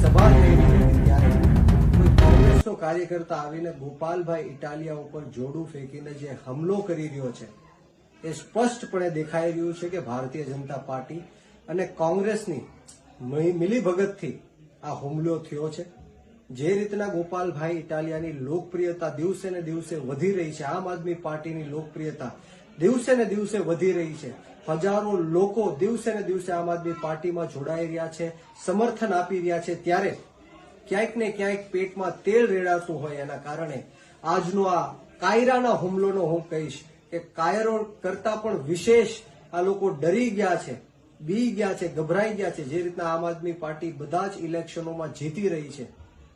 સભા થઈ હતી ત્યારે કોઈ કોંગ્રેસનો કાર્યકર્તા આવીને ગોપાલભાઈ ઇટાલિયા ઉપર જોડું ફેંકીને જે હુમલો કરી રહ્યો છે, એ સ્પષ્ટપણે દેખાઈ રહ્યું છે કે ભારતીય જનતા પાર્ટી અને કોંગ્રેસની મિલીભગતથી આ હુમલો થયો છે. જે રીતના ગોપાલભાઈ ઇટાલિયાની લોકપ્રિયતા દિવસે ને દિવસે વધી રહી છે, આમ આદમી પાર્ટીની લોકપ્રિયતા દિવસે ને દિવસે વધી રહી છે. હજારો લોકો દિવસે ને દિવસે આમ આદમી પાર્ટીમાં જોડાઈ રહ્યા છે, સમર્થન આપી રહ્યા છે, ત્યારે ક્યાંક ને ક્યાંક પેટમાં તેલ રેડાતું હોય એના કારણે આજનો આ કાયરાના હુમલોનો હું કહીશ કે કાયરો કરતા પણ વિશેષ આ લોકો ડરી ગયા છે, બી ગયા છે, ગભરાઈ ગયા છે, જે રીતના આમ આદમી પાર્ટી બધા જ ઇલેક્શનોમાં જીતી રહી છે,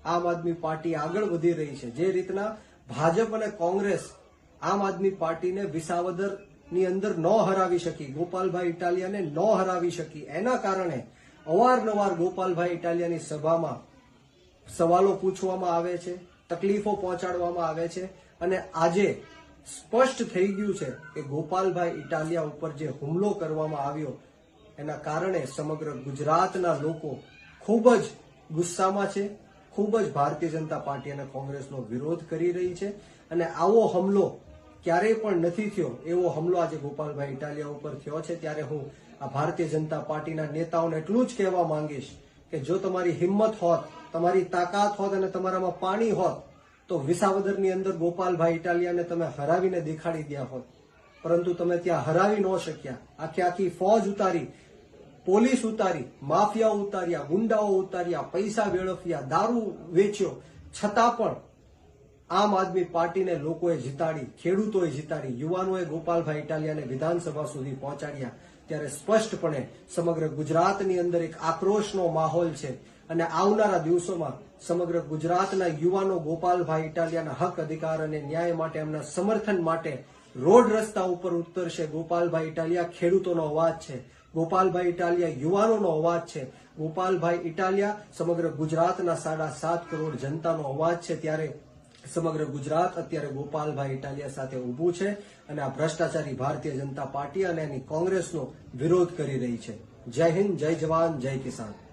આમ આદમી પાર્ટી આગળ વધી રહી છે, જે રીતના ભાજપ અને કોંગ્રેસ આમ આદમી પાર્ટીને વિસાવદર ની અંદર ન હરાવી શકી. ગોપાલભાઈ ઇટાલિયાને ન હરાવી શકી. એના કારણે અવારનવાર ગોપાલભાઈ ઇટાલિયાની સભામાં સવાલો પૂછવામાં આવે છે, તકલીફો પહોંચાડવામાં આવે છે અને આજે સ્પષ્ટ થઈ ગયું છે કે ગોપાલભાઈ ઇટાલિયા ઉપર જે હુમલો કરવામાં આવ્યો, એના કારણે સમગ્ર ગુજરાતના લોકો ખૂબ જ ગુસ્સામાં છે, ખૂબ જ ભારતીય જનતા પાર્ટી અને કોંગ્રેસનો વિરોધ કરી રહી છે અને આવો હુમલો ક્યારેય પણ નથી થયો એવો હમલો આજે ગોપાલભાઈ ઇટાલિયા ઉપર થયો છે. ત્યારે હું આ ભારતીય જનતા પાર્ટીના નેતાઓને એટલું જ કહેવા માંગીશ કે જો તમારી હિંમત હોત, તમારી તાકાત હોત અને તમારામાં પાણી હોત, તો વિસાવદરની અંદર ગોપાલભાઈ ઇટાલિયાને તમે હરાવીને દેખાડી દ્યા હોત. પરંતુ તમે ત્યાં હરાવી ન શક્યા. આખી આખી ફોજ ઉતારી, પોલીસ ઉતારી, માફિયાઓ ઉતાર્યા, ગુંડાઓ ઉતાર્યા, પૈસા વેળવ્યા દારૂ વેચ્યો. છતાં પણ આમ આદમી પાર્ટીને લોકોએ જીતાડી, ખેડૂતોએ જીતાડી, યુવાનોએ ગોપાલભાઈ ઇટાલિયાને વિધાનસભા સુધી પહોંચાડ્યા. ત્યારે સ્પષ્ટપણે સમગ્ર ગુજરાતની અંદર એક આક્રોશનો માહોલ છે અને આવનારા દિવસોમાં સમગ્ર ગુજરાતના યુવાનો ગોપાલભાઈ ઇટાલિયાના હક, અધિકાર અને ન્યાય માટે, એમના સમર્થન માટે રોડ રસ્તા ઉપર ઉતરશે. ગોપાલભાઈ ઇટાલિયા ખેડૂતોનો અવાજ છે. ગોપાલભાઈ ઇટાલિયા યુવાનોનો અવાજ છે. ગોપાલભાઈ ઇટાલિયા સમગ્ર ગુજરાતના સાડા સાત કરોડ જનતાનો અવાજ છે. ત્યારે સમગ્ર ગુજરાત અત્યારે ગોપાલભાઈ ઇટાલિયા સાથે ઊભું છે અને આ ભ્રષ્ટાચારી ભારતીય જનતા પાર્ટી અને એની કોંગ્રેસનો વિરોધ કરી રહી છે. જય હિન્દ, જય જવાન, જય કિસાન.